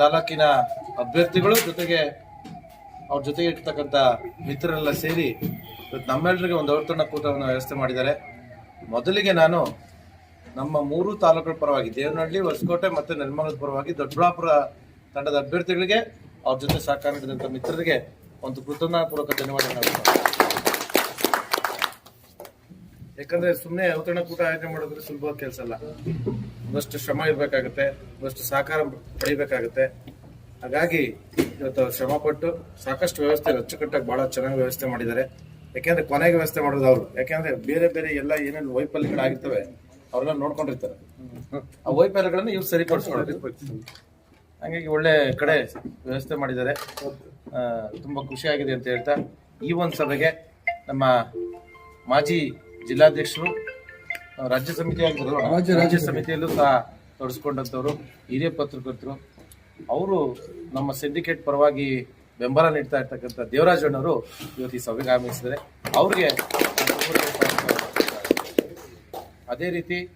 ತಾಲೂಕಿನ ಅಭ್ಯರ್ಥಿಗಳು ಜೊತೆಗೆ ಅವ್ರ ಜೊತೆಗೆ ಇರ್ತಕ್ಕಂಥ ಮಿತ್ರರೆಲ್ಲ ಸೇರಿ ನಮ್ಮೆಲ್ಲರಿಗೆ ಒಂದು ಔತಣ ಕೂಟವನ್ನು ವ್ಯವಸ್ಥೆ ಮಾಡಿದ್ದಾರೆ. ಮೊದಲಿಗೆ ನಾನು ನಮ್ಮ ಮೂರು ತಾಲೂಕುಗಳ ಪರವಾಗಿ, ದೇವನಹಳ್ಳಿ, ಹೊಸಕೋಟೆ ಮತ್ತು ನೆಲಮಂಗಲದ ಪರವಾಗಿ ದೊಡ್ಡಬಳ್ಳಾಪುರ ತಂಡದ ಅಭ್ಯರ್ಥಿಗಳಿಗೆ ಅವ್ರ ಜೊತೆ ಸಹಕಾರ ನೀಡಿದಂಥ ಮಿತ್ರರಿಗೆ ಒಂದು ಕೃತಜ್ಞತಾಪೂರ್ವಕ ಧನ್ಯವಾದಗಳು ಯಾಕಂದ್ರೆ ಸುಮ್ಮನೆ ಔತಣ ಕೂಟ ಆಯೋಜನೆ ಮಾಡೋದ್ರೆ ಸುಲಭವಾದ ಕೆಲಸ ಅಲ್ಲ. ಒಂದಷ್ಟು ಶ್ರಮ ಇರಬೇಕಾಗುತ್ತೆ, ಒಂದಷ್ಟು ಸಹಕಾರ ಪಡಿಬೇಕಾಗುತ್ತೆ. ಹಾಗಾಗಿ ಇವತ್ತು ಶ್ರಮ ಪಟ್ಟು ಸಾಕಷ್ಟು ವ್ಯವಸ್ಥೆ ಅಚ್ಚುಕಟ್ಟಾಗಿ ಬಹಳ ಚೆನ್ನಾಗಿ ವ್ಯವಸ್ಥೆ ಮಾಡಿದ್ದಾರೆ. ಯಾಕೆಂದ್ರೆ ಕೊನೆಗೆ ವ್ಯವಸ್ಥೆ ಮಾಡೋದು ಅವರು. ಯಾಕೆಂದ್ರೆ ಬೇರೆ ಬೇರೆ ಎಲ್ಲ ಏನೇನು ವೈಫಲ್ಯಗಳಾಗಿರ್ತವೆ ಅವ್ರನ್ನ ನೋಡ್ಕೊಂಡಿರ್ತಾರೆ. ಆ ವೈಫಲ್ಯಗಳನ್ನ ಇವ್ರು ಸರಿಪಡಿಸ್ಕೊಳ್ಳೋದು ಹಂಗಾಗಿ ಒಳ್ಳೆ ಕಡೆ ವ್ಯವಸ್ಥೆ ಮಾಡಿದ್ದಾರೆ. ತುಂಬಾ ಖುಷಿಯಾಗಿದೆ ಅಂತ ಹೇಳ್ತಾ ಈ ಒಂದು ಸಭೆಗೆ ನಮ್ಮ ಮಾಜಿ ಜಿಲ್ಲಾಧ್ಯಕ್ಷರು ರಾಜ್ಯ ಸಮಿತಿ ಆಗಿದ್ರು ರಾಜ್ಯ ಸಮಿತಿಯಲ್ಲೂ ಸಹ ತೊಡಸ್ಕೊಂಡಂಥವ್ರು ಹಿರಿಯ ಪತ್ರಕರ್ತರು. ಅವರು ನಮ್ಮ ಸಿಂಡಿಕೇಟ್ ಪರವಾಗಿ ಬೆಂಬಲ ನೀಡ್ತಾ ಇರ್ತಕ್ಕಂಥ ದೇವರಾಜ್ ಅಣ್ಣವರು ಇವತ್ತು ಈ ಸಭೆಗೆ ಆಗಮಿಸಿದ್ದಾರೆ. ಅವ್ರಿಗೆ ಅದೇ ರೀತಿ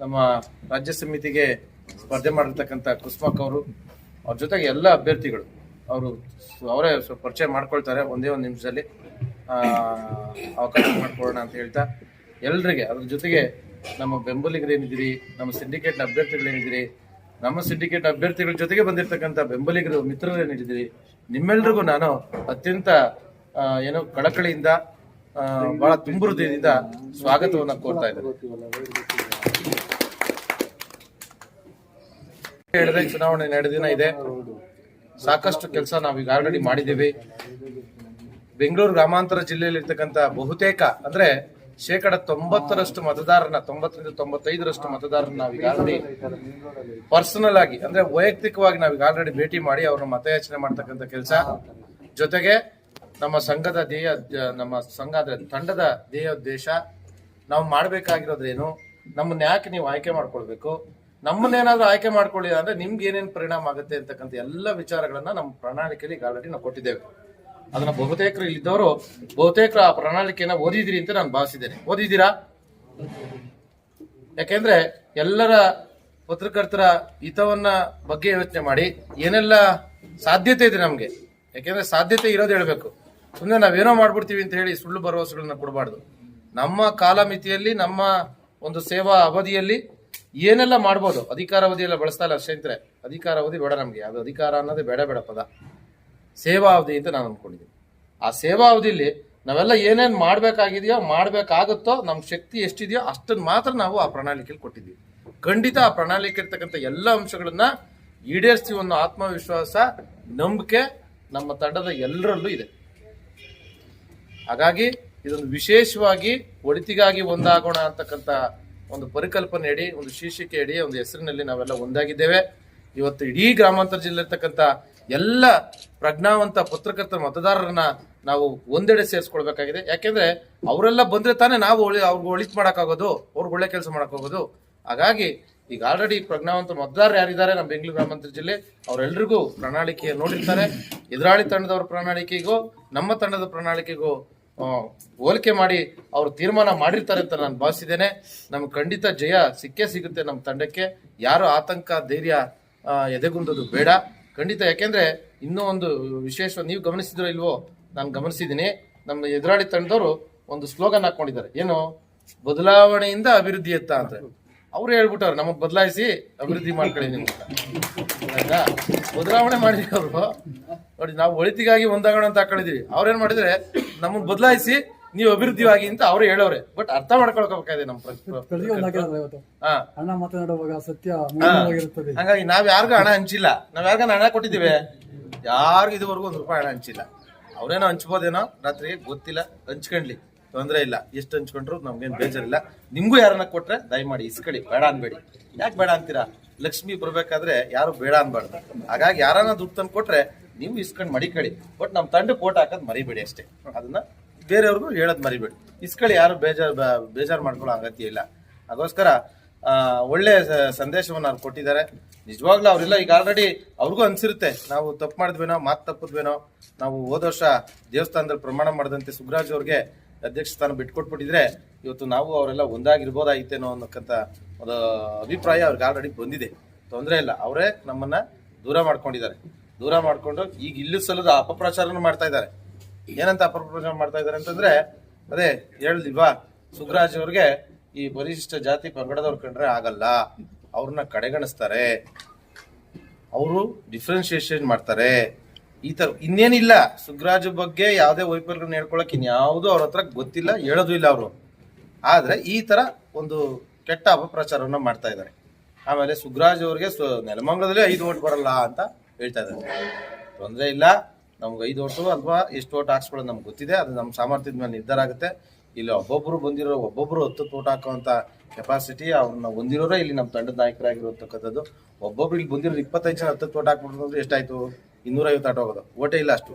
ನಮ್ಮ ರಾಜ್ಯ ಸಮಿತಿಗೆ ಸ್ಪರ್ಧೆ ಮಾಡಿರ್ತಕ್ಕಂಥ ಕುಸ್ಮಕ್ ಅವರು ಅವ್ರ ಜೊತೆಗೆ ಎಲ್ಲ ಅಭ್ಯರ್ಥಿಗಳು ಅವರು ಅವರೇ ಸ್ವಲ್ಪ ಪರಿಚಯ ಮಾಡ್ಕೊಳ್ತಾರೆ ಒಂದೇ ಒಂದು ನಿಮಿಷದಲ್ಲಿ. ಆ, ಅವಕಾಶ ಮಾಡ್ಕೊಳ್ಳೋಣ ಅಂತ ಹೇಳ್ತಾ ಎಲ್ರಿಗೆ ಅದ್ರ ಜೊತೆಗೆ ನಮ್ಮ ಬೆಂಬಲಿಗರು ಏನಿದ್ದೀರಿ ನಮ್ಮ ಸಿಂಡಿಕೇಟ್ ಅಭ್ಯರ್ಥಿಗಳು ಏನಿದ್ದೀರಿ ನಮ್ಮ ಸಿಂಡಿಕೇಟ್ ಅಭ್ಯರ್ಥಿಗಳ ಜೊತೆಗೆ ಬಂದಿರತಕ್ಕಂಥ ಬೆಂಬಲಿಗರು ಮಿತ್ರರು ಏನಿದ್ದೀರಿ ನಿಮ್ಮೆಲ್ರಿಗೂ ನಾನು ಅತ್ಯಂತ ಏನೋ ಕಳಕಳಿಯಿಂದ ಬಹಳ ತುಂಬು ಹೃದಯದಿಂದ ಸ್ವಾಗತವನ್ನ ಕೋರ್ತಾ ಇದ್ದೇನೆ. ಹೇಳಿದ್ರೆ ಚುನಾವಣೆ ನಡೆದಿನ ಇದೆ. ಸಾಕಷ್ಟು ಕೆಲಸ ನಾವೀಗ ಆಲ್ರೆಡಿ ಮಾಡಿದ್ದೀವಿ. ಬೆಂಗಳೂರು ಗ್ರಾಮಾಂತರ ಜಿಲ್ಲೆಯಲ್ಲಿ ಇರ್ತಕ್ಕಂಥ ಬಹುತೇಕ, ಅಂದ್ರೆ ಶೇಕಡ ತೊಂಬತ್ತರಷ್ಟು ಮತದಾರನ ತೊಂಬತ್ತರಿಂದ ತೊಂಬತ್ತೈದರಷ್ಟು ಮತದಾರನ ನಾವು ಆಲ್ರೆಡಿ ಪರ್ಸನಲ್ ಆಗಿ, ಅಂದ್ರೆ ವೈಯಕ್ತಿಕವಾಗಿ ನಾವೀಗ ಆಲ್ರೆಡಿ ಭೇಟಿ ಮಾಡಿ ಅವ್ರನ್ನ ಮತಯಾಚನೆ ಮಾಡ್ತಕ್ಕಂಥ ಕೆಲಸ. ಜೊತೆಗೆ ನಮ್ಮ ಸಂಘದ ಧ್ಯೇಯ, ನಮ್ಮ ಸಂಘ ಅಂದ್ರೆ ತಂಡದ ಧ್ಯೇಯ ಉದ್ದೇಶ ನಾವು ಮಾಡ್ಬೇಕಾಗಿರೋದ್ರೇನು ನಮ್ಮನ್ನ ಯಾಕೆ ನೀವು ಆಯ್ಕೆ ಮಾಡ್ಕೊಳ್ಬೇಕು? ನಮ್ಮನ್ನೇನಾದ್ರೂ ಆಯ್ಕೆ ಮಾಡ್ಕೊಳ್ಳಿ ಅಂದ್ರೆ ನಿಮ್ಗೆ ಏನೇನು ಪರಿಣಾಮ ಆಗುತ್ತೆ ಅಂತಕ್ಕಂಥ ಎಲ್ಲ ವಿಚಾರಗಳನ್ನ ನಮ್ಮ ಪ್ರಣಾಳಿಕೆಯಲ್ಲಿ ಆಲ್ರೆಡಿ ನಾವು ಕೊಟ್ಟಿದ್ದೇವೆ. ಅದನ್ನ ಬಹುತೇಕರು ಇಲ್ಲಿದ್ದವರು, ಬಹುತೇಕರು ಆ ಪ್ರಣಾಳಿಕೆಯನ್ನ ಓದಿದಿರಿ ಅಂತ ನಾನು ಭಾವಿಸಿದ್ದೇನೆ. ಓದಿದ್ದೀರಾ? ಯಾಕೆಂದ್ರೆ ಎಲ್ಲರ ಪತ್ರಕರ್ತರ ಹಿತವನ್ನ ಬಗ್ಗೆ ಯೋಚನೆ ಮಾಡಿ, ಏನೆಲ್ಲ ಸಾಧ್ಯತೆ ಇದೆ ನಮ್ಗೆ? ಯಾಕೆಂದ್ರೆ ಸಾಧ್ಯತೆ ಇರೋದು ಹೇಳ್ಬೇಕು. ಸುಮ್ಮನೆ ನಾವೇನೋ ಮಾಡ್ಬಿಡ್ತೀವಿ ಅಂತ ಹೇಳಿ ಸುಳ್ಳು ಭರವಸೆಗಳನ್ನ ಕೊಡಬಾರ್ದು. ನಮ್ಮ ಕಾಲಮಿತಿಯಲ್ಲಿ, ನಮ್ಮ ಒಂದು ಸೇವಾ ಅವಧಿಯಲ್ಲಿ ಏನೆಲ್ಲ ಮಾಡ್ಬೋದು? ಅಧಿಕಾರ ಎಲ್ಲ ಬಳಸ್ತಾ ಇಲ್ಲ ಸ್ನೇಹಿತರೆ ಅಧಿಕಾರಾವಧಿ ಬೇಡ ನಮ್ಗೆ. ಅದು ಅಧಿಕಾರ ಅನ್ನೋದೇ ಬೇಡ ಬೇಡ ಪದ. ಸೇವಾವಧಿ ಅಂತ ನಾನು ಅನ್ಕೊಂಡಿದ್ದೀನಿ. ಆ ಸೇವಾವಧಿಲಿ ನಾವೆಲ್ಲ ಏನೇನು ಮಾಡಬೇಕಾಗಿದೆಯೋ, ಮಾಡಬೇಕಾಗುತ್ತೋ ನಮ್ಮ ಶಕ್ತಿ ಎಷ್ಟಿದೆಯೋ ಅಷ್ಟನ್ನು ಮಾತ್ರ ನಾವು ಆ ಪ್ರಣಾಳಿಕೆಯಲ್ಲಿ ಕೊಟ್ಟಿದ್ದೀವಿ. ಖಂಡಿತ ಆ ಪ್ರಣಾಳಿಕೆ ಇರ್ತಕ್ಕಂಥ ಎಲ್ಲ ಅಂಶಗಳನ್ನ ಈಡೇರಿಸ್ತೀವಿ ಅನ್ನೋ ಆತ್ಮವಿಶ್ವಾಸ, ನಂಬಿಕೆ ನಮ್ಮ ತಂಡದ ಎಲ್ಲರಲ್ಲೂ ಇದೆ. ಹಾಗಾಗಿ ಇದೊಂದು ವಿಶೇಷವಾಗಿ ಒಳಿತಿಗಾಗಿ ಒಂದಾಗೋಣ ಅಂತಕ್ಕಂಥ ಒಂದು ಪರಿಕಲ್ಪನೆ ಅಡಿ, ಒಂದು ಶೀರ್ಷಿಕೆ ಅಡಿ, ಒಂದು ಹೆಸರಿನಲ್ಲಿ ನಾವೆಲ್ಲ ಒಂದಾಗಿದ್ದೇವೆ. ಇವತ್ತು ಇಡೀ ಗ್ರಾಮಾಂತರ ಜಿಲ್ಲೆ ಇರ್ತಕ್ಕಂಥ ಎಲ್ಲ ಪ್ರಜ್ಞಾವಂತ ಪತ್ರಕರ್ತರ ಮತದಾರರನ್ನ ನಾವು ಒಂದೆಡೆ ಸೇರಿಸ್ಕೊಳ್ಬೇಕಾಗಿದೆ. ಯಾಕೆಂದ್ರೆ ಅವರೆಲ್ಲ ಬಂದ್ರೆ ತಾನೇ ನಾವು ಅವ್ರಿಗೆ ಒಳಿತು ಮಾಡೋಕ್ಕಾಗೋದು, ಅವ್ರಿಗೆ ಒಳ್ಳೆ ಕೆಲಸ ಮಾಡೋಕ್ಕಾಗೋದು. ಹಾಗಾಗಿ ಈಗ ಆಲ್ರೆಡಿ ಪ್ರಜ್ಞಾವಂತ ಮತದಾರರು ಯಾರಿದ್ದಾರೆ? ನಮ್ಮ ಬೆಂಗಳೂರು ಗ್ರಾಮಾಂತರ ಜಿಲ್ಲೆ. ಅವರೆಲ್ಲರಿಗೂ ಪ್ರಣಾಳಿಕೆ ನೋಡಿರ್ತಾರೆ. ಎದುರಾಳಿ ತಂಡದವ್ರ ಪ್ರಣಾಳಿಕೆಗೂ, ನಮ್ಮ ತಂಡದ ಪ್ರಣಾಳಿಕೆಗೂ ಹೋಲಿಕೆ ಮಾಡಿ ಅವರು ತೀರ್ಮಾನ ಮಾಡಿರ್ತಾರೆ ಅಂತ ನಾನು ಭಾವಿಸಿದ್ದೇನೆ. ನಮ್ಗೆ ಖಂಡಿತ ಜಯ ಸಿಕ್ಕೇ ಸಿಗುತ್ತೆ ನಮ್ಮ ತಂಡಕ್ಕೆ. ಯಾರು ಆತಂಕ, ಧೈರ್ಯ ಎದೆಗುಂದೋದು ಬೇಡ. ಖಂಡಿತ, ಯಾಕೆಂದ್ರೆ ಇನ್ನೂ ಒಂದು ವಿಶೇಷ ನೀವು ಗಮನಿಸಿದ್ರೋ ಇಲ್ವೋ, ನಾನು ಗಮನಿಸಿದ್ದೀನಿ. ನಮ್ಮ ಎದುರಾಳಿ ತಂಡದವರು ಒಂದು ಸ್ಲೋಗನ್ ಹಾಕೊಂಡಿದ್ದಾರೆ. ಏನು? ಬದಲಾವಣೆಯಿಂದ ಅಭಿವೃದ್ಧಿ ಎತ್ತ ಅಂತ. ಅವ್ರು ಹೇಳ್ಬಿಟ್ಟವ್ರು, ನಮಗ್ ಬದಲಾಯಿಸಿ ಅಭಿವೃದ್ಧಿ ಮಾಡ್ಕೊಳ್ಳಿ ಅಂತ. ಆಯ್ತಾ? ಬದಲಾವಣೆ ಮಾಡಿದ್ರು ಅವರು ನೋಡಿ, ನಾವು ಒಳಿತಿಗಾಗಿ ಒಂದಾಗೋಣ ಅಂತ ಹಾಕೊಂಡಿದೀವಿ. ಅವ್ರೇನ್ ಮಾಡಿದ್ರೆ ನಮ್ಮನ್ನ ಬದಲಾಯಿಸಿ ನೀವು ಅಭಿವೃದ್ಧಿವಾಗಿ ಅಂತ ಅವ್ರು ಹೇಳೋರೆ ಬಟ್ ಅರ್ಥ ಮಾಡ್ಕೊಳ್ಕೋಬೇಕಾಗಿದೆ ನಮ್ಮ ಹಾ. ಅಣ್ಣ ಮಾತನಾಡುವಾಗ ಸತ್ಯ ಹಂಗಾಗಿ ನಾವ್ ಯಾರಿಗೂ ಹಣ ಹಂಚಿಲ್ಲ. ನಾವ್ ಯಾರಿಗಾನ ಹಣ ಕೊಟ್ಟಿದ್ದೀವಿ. ಯಾರಿಗೂ ಇದುವರೆಗೂ ಒಂದ್ ರೂಪಾಯಿ ಹಣ ಹಂಚಿಲ್ಲ. ಅವ್ರೇನೋ ಹಂಚ್ಬೋದೇನೋ? ರಾತ್ರಿಗೆ ಗೊತ್ತಿಲ್ಲ. ಹಂಚ್ಕೊಂಡ್ಲಿ. ತೊಂದ್ರೆ ಇಲ್ಲ. ಎಷ್ಟು ಹಂಚ್ಕೊಂಡ್ರು? ನಮ್ಗೇನ್ ಬೇಜಾರಿಲ್ಲ. ನಿಮ್ಗೂ ಯಾರನ್ನ ಕೊಟ್ರೆ ದಯಮಾಡಿ ಇಸ್ಕಳಿ ಬೇಡ ಅನ್ಬೇಡಿ. ಯಾಕೆ ಬೇಡ ಅಂತೀರಾ? ಲಕ್ಷ್ಮಿ ಬರ್ಬೇಕಾದ್ರೆ ಯಾರು ಬೇಡ ಅನ್ಬಾರ್ದು. ಹಾಗಾಗಿ ಯಾರನ್ನ ದುಡ್ಡು ತಂದು ಕೊಟ್ರೆ ನೀವು ಇಸ್ಕೊಂಡು ಮಡಿಕಳಿ ಬಟ್ ನಮ್ ತಂಡ ಓಟ್ ಹಾಕೋದ್ ಮರಿಬೇಡಿ ಅಷ್ಟೇ. ಅದನ್ನ ಬೇರೆಯವ್ರಿಗೂ ಹೇಳೋದು ಮರಿಬೇಡಿ. ಇಸ್ಕಳಿ ಯಾರು ಬೇಜಾರ್ ಬೇಜಾರು ಮಾಡ್ಕೊಳ್ಳೋ ಅಗತ್ಯ ಇಲ್ಲ. ಅದಕ್ಕೋಸ್ಕರ ಒಳ್ಳೆ ಸಂದೇಶವನ್ನು ಅವ್ರು ಕೊಟ್ಟಿದ್ದಾರೆ. ನಿಜವಾಗ್ಲೂ ಅವರೆಲ್ಲ ಈಗ ಆಲ್ರೆಡಿ ಅವ್ರಿಗೂ ಅನ್ಸಿರುತ್ತೆ. ನಾವು ತಪ್ಪು ಮಾಡಿದ್ವೇನೋ, ಮಾತು ತಪ್ಪಿದ್ವೇನೋ, ನಾವು ಹೋದ ವರ್ಷ ದೇವಸ್ಥಾನದಲ್ಲಿ ಪ್ರಮಾಣ ಮಾಡಿದಂತೆ ಸುಬ್ರಾಜ್ ಅವ್ರಿಗೆ ಅಧ್ಯಕ್ಷ ಸ್ಥಾನ ಬಿಟ್ಕೊಟ್ಬಿಟ್ಟಿದ್ರೆ ಇವತ್ತು ನಾವು ಅವರೆಲ್ಲ ಒಂದಾಗಿರ್ಬೋದಾಗಿತ್ತೇನೋ ಅನ್ನೋಕ್ಕಂಥ ಒಂದು ಅಭಿಪ್ರಾಯ ಅವ್ರಿಗೆ ಆಲ್ರೆಡಿ ಬಂದಿದೆ. ತೊಂದರೆ ಇಲ್ಲ. ಅವರೇ ನಮ್ಮನ್ನ ದೂರ ಮಾಡ್ಕೊಂಡಿದ್ದಾರೆ. ದೂರ ಮಾಡಿಕೊಂಡು ಈಗ ಇಲ್ಲೂ ಸಲದ ಅಪಪ್ರಚಾರನೂ ಮಾಡ್ತಾ ಇದ್ದಾರೆ. ಏನಂತ ಅಪಪ್ರಚಾರ ಮಾಡ್ತಾ ಇದ್ದಾರೆ ಅಂತಂದ್ರೆ, ಅದೇ ಹೇಳ್ದಿಲ್ವಾ? ಸುಗ್ರಾಜ್ ಅವ್ರಿಗೆ ಈ ಪರಿಶಿಷ್ಟ ಜಾತಿ ಪಂಗಡದವ್ರು ಕಂಡ್ರೆ ಆಗಲ್ಲ. ಅವ್ರನ್ನ ಕಡೆಗಣಿಸ್ತಾರೆ. ಅವರು ಡಿಫ್ರೆನ್ಶಿಯೇಷನ್ ಮಾಡ್ತಾರೆ. ಈ ತರ ಇನ್ನೇನಿಲ್ಲ. ಸುಗ್ರಾಜ್ ಬಗ್ಗೆ ಯಾವುದೇ ವೈಫಲ್ಯಗಳನ್ನ ಹೇಳ್ಕೊಳಕ್ ಇನ್ಯಾವುದೂ ಅವ್ರ ಹತ್ರ ಗೊತ್ತಿಲ್ಲ, ಹೇಳೋದು ಇಲ್ಲ ಅವರು. ಆದ್ರೆ ಈ ತರ ಒಂದು ಕೆಟ್ಟ ಅಪಪ್ರಚಾರವನ್ನ ಮಾಡ್ತಾ ಇದ್ದಾರೆ. ಆಮೇಲೆ ಸುಗ್ರಾಜ್ ಅವ್ರಿಗೆ ನೆಲಮಂಗಲದಲ್ಲಿ ಐದು ಓಟ್ ಬರಲ್ಲ ಅಂತ ಹೇಳ್ತಾ ಇದ್ದಾರೆ. ತೊಂದರೆ ಇಲ್ಲ. ನಮ್ಗೆ ಐದು ವರ್ಷ ಅಥವಾ ಎಷ್ಟು ಓಟ್ ಹಾಕ್ಸ್ಕೊಳ್ಳೋದು ನಮ್ಗೆ ಗೊತ್ತಿದೆ, ಅದು ನಮ್ಮ ಸಾಮರ್ಥ್ಯದ ಮೇಲೆ ನಿರ್ಧಾರ ಆಗುತ್ತೆ. ಇಲ್ಲಿ ಒಬ್ಬೊಬ್ರು ಬಂದಿರೋ, ಒಬ್ಬೊಬ್ರು ಹತ್ತು ಓಟ್ ಹಾಕುವಂತ ಕೆಪಾಸಿಟಿ ಅವ್ರನ್ನ ಹೊಂದಿರೋರೇ ಇಲ್ಲಿ ನಮ್ಮ ತಂಡದ ನಾಯಕರಾಗಿರೋತಕ್ಕಂಥದ್ದು ಒಬ್ಬೊಬ್ರು ಇಲ್ಲಿ ಬಂದಿರೋ ಇಪ್ಪತ್ತೈದು ಜನ ಹತ್ತು ಓಟ್ ಹಾಕ್ಬಿಟ್ರು ಅಂದ್ರೆ ಎಷ್ಟಾಯ್ತು? ಇನ್ನೂರೈವತ್ತು ಆಟ ಹೋಗೋದು ಓಟೇ ಇಲ್ಲ ಅಷ್ಟು.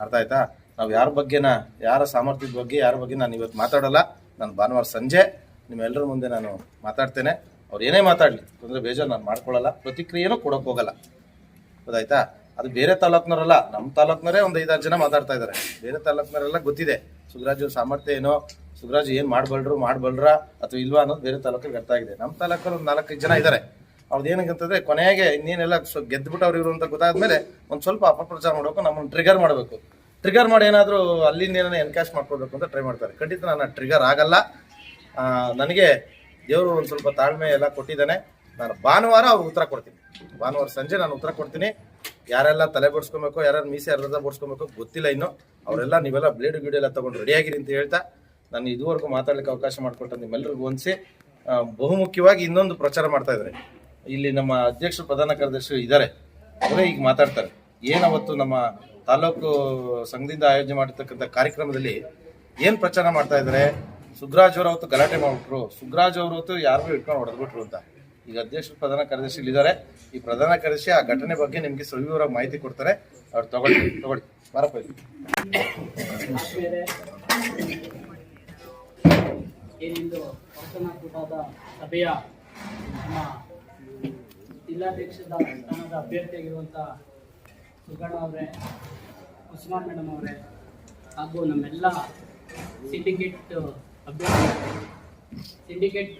ಅರ್ಥ ಆಯ್ತಾ? ನಾವು ಯಾರ ಬಗ್ಗೆನ, ಯಾರ ಸಾಮರ್ಥ್ಯದ ಬಗ್ಗೆ, ಯಾರ ಬಗ್ಗೆ ನಾನು ಇವತ್ತು ಮಾತಾಡಲ್ಲ. ನಾನು ಭಾನುವಾರ ಸಂಜೆ ನಿಮ್ಮೆಲ್ಲರ ಮುಂದೆ ನಾನು ಮಾತಾಡ್ತೇನೆ. ಅವ್ರು ಏನೇ ಮಾತಾಡಲಿ, ತೊಂದರೆ ಬೇಜಾರು ನಾನು ಮಾಡ್ಕೊಳ್ಳಲ್ಲ ಪ್ರತಿಕ್ರಿಯೆನೂ ಕೊಡೋಕೆ ಹೋಗಲ್ಲ. ಗೊತ್ತಾಯ್ತಾ? ಅದು ಬೇರೆ ತಾಲೂಕ್ನವರಲ್ಲ ನಮ್ಮ ತಾಲೂಕ್ನವರೇ ಒಂದು ಐದಾರು ಜನ ಮಾತಾಡ್ತಾ ಇದ್ದಾರೆ ಬೇರೆ ತಾಲೂಕ್ನವರೆಲ್ಲ ಗೊತ್ತಿದೆ, ಸುಗರಾಜ್ ಸಾಮರ್ಥ್ಯ ಏನೋ, ಸುಗರಾಜ್ ಏನು ಮಾಡ್ಬಲ್ರು, ಮಾಡ್ಬಲ್ರ ಅಥವಾ ಇಲ್ವಾ ಅನ್ನೋದು ಬೇರೆ ತಾಲೂಕಲ್ಲಿ ಆಗಿದೆ. ನಮ್ಮ ತಾಲೂಕಲ್ಲಿ ಒಂದು ನಾಲ್ಕೈದು ಜನ ಇದ್ದಾರೆ ಅವ್ರದ್ದು ಏನಂತಂದ್ರೆ ಕೊನೆಗೆ ಇನ್ನೇನೆಲ್ಲ ಗೆದ್ದುಬಿಟ್ಟು ಅವ್ರು ಇವರು ಅಂತ ಗೊತ್ತಾದ್ಮೇಲೆ ಒಂದು ಸ್ವಲ್ಪ ಅಪಪ್ರಚಾರ ಮಾಡಬೇಕು, ನಮ್ಮನ್ನು ಟ್ರಿಗರ್ ಮಾಡಬೇಕು. ಟ್ರಿಗರ್ ಮಾಡಿ ಏನಾದರೂ ಅಲ್ಲಿಂದ ಏನಾರ ಎನ್ಕ್ಯಾಶ್ ಮಾಡ್ಕೋಬೇಕು ಅಂತ ಟ್ರೈ ಮಾಡ್ತಾರೆ. ಖಂಡಿತ ನಾನು ಟ್ರಿಗರ್ ಆಗಲ್ಲ. ನನಗೆ ದೇವರು ಒಂದು ಸ್ವಲ್ಪ ತಾಳ್ಮೆ ಎಲ್ಲ ಕೊಟ್ಟಿದ್ದಾನೆ. ನಾನು ಭಾನುವಾರ ಅವ್ರಿಗೆ ಉತ್ತರ ಕೊಡ್ತೀನಿ. ಭಾನುವಾರ ಸಂಜೆ ನಾನು ಉತ್ತರ ಕೊಡ್ತೀನಿ. ಯಾರೆಲ್ಲ ತಲೆ ಬಡ್ಸ್ಕೊಬೇಕು, ಯಾರ್ಯಾರು ಮೀಸೆ ಅರ್ಧ ಬಡ್ಸ್ಕೊಬೇಕು ಗೊತ್ತಿಲ್ಲ ಇನ್ನು. ಅವರೆಲ್ಲ ನೀವೆಲ್ಲ ಬ್ಲೇಡ್ ಗಿಡ ಎಲ್ಲ ತಗೊಂಡು ರೆಡಿಯಾಗಿರಿ ಅಂತ ಹೇಳ್ತಾ ನಾನು ಇದುವರೆಗೂ ಮಾತಾಡ್ಲಿಕ್ಕೆ ಅವಕಾಶ ಮಾಡಿಕೊಟ್ಟ ನಿಮ್ಮೆಲ್ಲರಿಗೂ ಹೊಂದಿಸಿ ಬಹುಮುಖ್ಯವಾಗಿ ಇನ್ನೊಂದು ಪ್ರಚಾರ ಮಾಡ್ತಾ ಇದ್ದಾರೆ. ಇಲ್ಲಿ ನಮ್ಮ ಅಧ್ಯಕ್ಷರು ಪ್ರಧಾನ ಕಾರ್ಯದರ್ಶಿ ಇದ್ದಾರೆ. ಅವರೇ ಈಗ ಮಾತಾಡ್ತಾರೆ. ಏನವತ್ತು ನಮ್ಮ ತಾಲೂಕು ಸಂಘದಿಂದ ಆಯೋಜನೆ ಮಾಡಿರ್ತಕ್ಕಂಥ ಕಾರ್ಯಕ್ರಮದಲ್ಲಿ ಏನು ಪ್ರಚಾರ ಮಾಡ್ತಾ ಇದ್ದಾರೆ? ಸುಗ್ರಾಜ್ ಅವರು ಅವತ್ತು ಗಲಾಟೆ ಮಾಡಿಬಿಟ್ರು. ಸುಗ್ರಾಜ್ ಅವರವತ್ತು ಯಾರಿಗೂ ಇಟ್ಕೊಂಡು ಹೊಡೆದ್ಬಿಟ್ರು ಅಂತ. ಈಗ ಅಧ್ಯಕ್ಷ ಪ್ರಧಾನ ಕಾರ್ಯದರ್ಶಿ ಇದ್ದಾರೆ ಈ ಪ್ರಧಾನ ಕಾರ್ಯದರ್ಶಿ ಆ ಘಟನೆ ಬಗ್ಗೆ ನಿಮಗೆ ಸವಿವರವಾಗಿ ಮಾಹಿತಿ ಕೊಡ್ತಾರೆ. ಅವ್ರು ತಗೊಳ್ಳಿ ತಗೊಳ್ಳಿ. ಬರಪ್ಪ ಏನಿಂದು? ಪಟ್ಟಣಕೂಟದ ಸಭೆಯ, ನಮ್ಮ ಜಿಲ್ಲಾಧ್ಯಕ್ಷದ ಸ್ಥಾನದ ಅಭ್ಯರ್ಥಿಯಾಗಿರುವಂಥ ಸುಗಣ ಅವರೇ, ಉಸ್ಮಾನ್ ಮೇಡಮ್ ಅವರೇ, ಹಾಗೂ ನಮ್ಮೆಲ್ಲ ಸಿಂಡಿಕೇಟ್ ಅಭ್ಯರ್ಥಿ ಸಿಂಡಿಕೇಟ್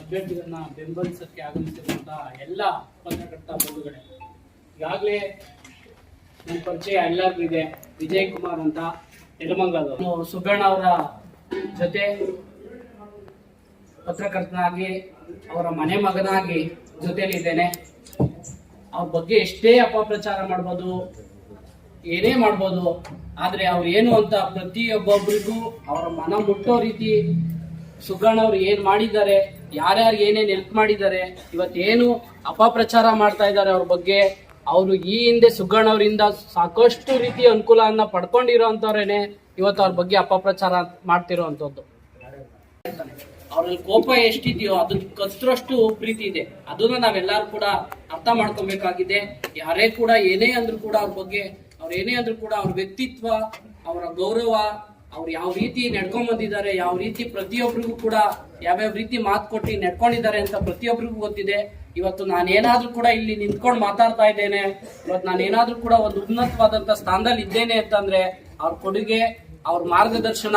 ಅಭ್ಯರ್ಥಿಗಳನ್ನ ಬೆಂಬಲಿಸೋಕ್ಕೆ ಆಗಮಿಸಿರುವಂಥ ಎಲ್ಲ ಪತ್ರಕರ್ತ ಬಂಧುಗಳೇ, ಈಗಾಗಲೇ ನನ್ನ ಪರಿಚಯ ಎಲ್ಲರಿಗೂ ಇದೆ. ವಿಜಯ್ ಕುಮಾರ್ ಅಂತ ನೆಲಮಂಗಲದವರು ನಾನು ಸುಬ್ಬಣ್ಣ ಅವರ ಜೊತೆ ಪತ್ರಕರ್ತನಾಗಿ, ಅವರ ಮನೆ ಮಗನಾಗಿ ಜೊತೆಯಲ್ಲಿದ್ದೇನೆ. ಅವ್ರ ಬಗ್ಗೆ ಎಷ್ಟೇ ಅಪಪ್ರಚಾರ ಮಾಡ್ಬೋದು, ಏನೇ ಮಾಡ್ಬೋದು, ಆದರೆ ಅವ್ರು ಏನು ಅಂತ ಪ್ರತಿಯೊಬ್ಬೊಬ್ರಿಗೂ ಅವರ ಮನ ಮುಟ್ಟೋ ರೀತಿ ಸುಗಣ್ಣ ಅವ್ರು ಏನ್ ಮಾಡಿದ್ದಾರೆ, ಯಾರ್ಯಾರು ಏನೇನ್ ಹೆಲ್ಪ್ ಮಾಡಿದ್ದಾರೆ, ಇವತ್ತೇನು ಅಪಪ್ರಚಾರ ಮಾಡ್ತಾ ಇದ್ದಾರೆ ಅವ್ರ ಬಗ್ಗೆ, ಅವರು ಈ ಹಿಂದೆ ಸುಗ್ಗಣ್ಣ ಅವರಿಂದ ಸಾಕಷ್ಟು ರೀತಿಯ ಅನುಕೂಲವನ್ನ ಪಡ್ಕೊಂಡಿರೋ ಅಂತವ್ರೇನೆ ಇವತ್ತು ಅವ್ರ ಬಗ್ಗೆ ಅಪಪ್ರಚಾರ ಮಾಡ್ತಿರೋ ಅಂತದ್ದು ಅವ್ರಲ್ಲಿ ಕೋಪ ಎಷ್ಟಿದೆಯೋ ಅದನ್ನ ಕತ್ತರಷ್ಟು ಪ್ರೀತಿ ಇದೆ. ಅದನ್ನ ನಾವೆಲ್ಲರೂ ಕೂಡ ಅರ್ಥ ಮಾಡ್ಕೊಬೇಕಾಗಿದೆ. ಯಾರೇ ಕೂಡ ಏನೇ ಅಂದ್ರೂ ಕೂಡ ಅವ್ರ ಬಗ್ಗೆ, ಅವ್ರ ಏನೇ ಅಂದ್ರೂ ಕೂಡ ಅವ್ರ ವ್ಯಕ್ತಿತ್ವ, ಅವರ ಗೌರವ ಅವ್ರು ಯಾವ ರೀತಿ ನಡ್ಕೊಂಡ್ ಬಂದಿದ್ದಾರೆ, ಯಾವ ರೀತಿ ಪ್ರತಿಯೊಬ್ಬರಿಗೂ ಕೂಡ ಯಾವ್ಯಾವ ರೀತಿ ಮಾತು ಕೊಟ್ಟು ನಡ್ಕೊಂಡಿದ್ದಾರೆ ಅಂತ ಪ್ರತಿಯೊಬ್ಬರಿಗೂ ಗೊತ್ತಿದೆ. ಇವತ್ತು ನಾನೇನಾದ್ರೂ ಕೂಡ ಇಲ್ಲಿ ನಿಂತ್ಕೊಂಡು ಮಾತಾಡ್ತಾ ಇದ್ದೇನೆ. ಇವತ್ತು ನಾನೇನಾದ್ರೂ ಕೂಡ ಒಂದು ಉನ್ನತವಾದಂತ ಸ್ಥಾನದಲ್ಲಿ ಇದ್ದೇನೆ ಅಂತಂದ್ರೆ ಅವ್ರ ಕೊಡುಗೆ, ಅವ್ರ ಮಾರ್ಗದರ್ಶನ,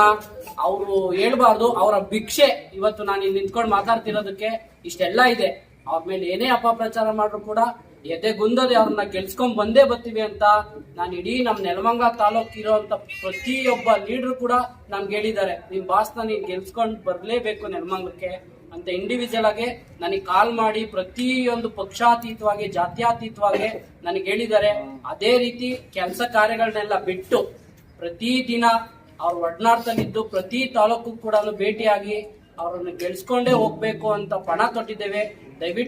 ಅವರು ಹೇಳ್ಬಾರ್ದು, ಅವರ ಭಿಕ್ಷೆ ಇವತ್ತು ನಾನು ಇಲ್ಲಿ ನಿಂತ್ಕೊಂಡು ಮಾತಾಡ್ತಿರೋದಕ್ಕೆ ಇಷ್ಟೆಲ್ಲ ಇದೆ. ಅವ್ರ ಮೇಲೆ ಏನೇ ಅಪಪ್ರಚಾರ ಮಾಡ್ರು ಕೂಡ ಎದೆಗುಂದದೆ ಅವ್ರನ್ನ ಗೆಲ್ಸ್ಕೊಂಡ್ ಬಂದೇ ಬರ್ತೀವಿ ಅಂತ ನಾನು ಇಡೀ ನಮ್ ನೆಲಮಂಗ ತಾಲೂಕ್ ಇರೋಂತ ಪ್ರತಿಯೊಬ್ಬ ಲೀಡರ್ ಕೂಡ ನಮ್ಗೆ ಹೇಳಿದ್ದಾರೆ. ನಿಮ್ ಬಾಸ್ನ ನೀನ್ ಗೆಲ್ಸ್ಕೊಂಡ್ ಬರ್ಲೇಬೇಕು ನೆಲಮಂಗಕ್ಕೆ ಅಂತ ಇಂಡಿವಿಜುವಲ್ ಆಗಿ ನನಗೆ ಕಾಲ್ ಮಾಡಿ ಪ್ರತಿಯೊಂದು ಪಕ್ಷಾತೀತವಾಗಿ, ಜಾತ್ಯಾತೀತವಾಗಿ ನನಗೆ ಹೇಳಿದ್ದಾರೆ. ಅದೇ ರೀತಿ ಕೆಲಸ ಕಾರ್ಯಗಳನ್ನೆಲ್ಲ ಬಿಟ್ಟು ಪ್ರತಿದಿನ ಅವ್ರ ಒಡನಾಟದಲ್ಲಿದ್ದು ಪ್ರತಿ ತಾಲೂಕು ಕೂಡ ಭೇಟಿಯಾಗಿ ಅವರನ್ನು ಗೆಲ್ಸ್ಕೊಂಡೇ ಹೋಗ್ಬೇಕು ಅಂತ ಪಣ ತೊಟ್ಟಿದ್ದೇವೆ. ದಯವಿಟ್ಟು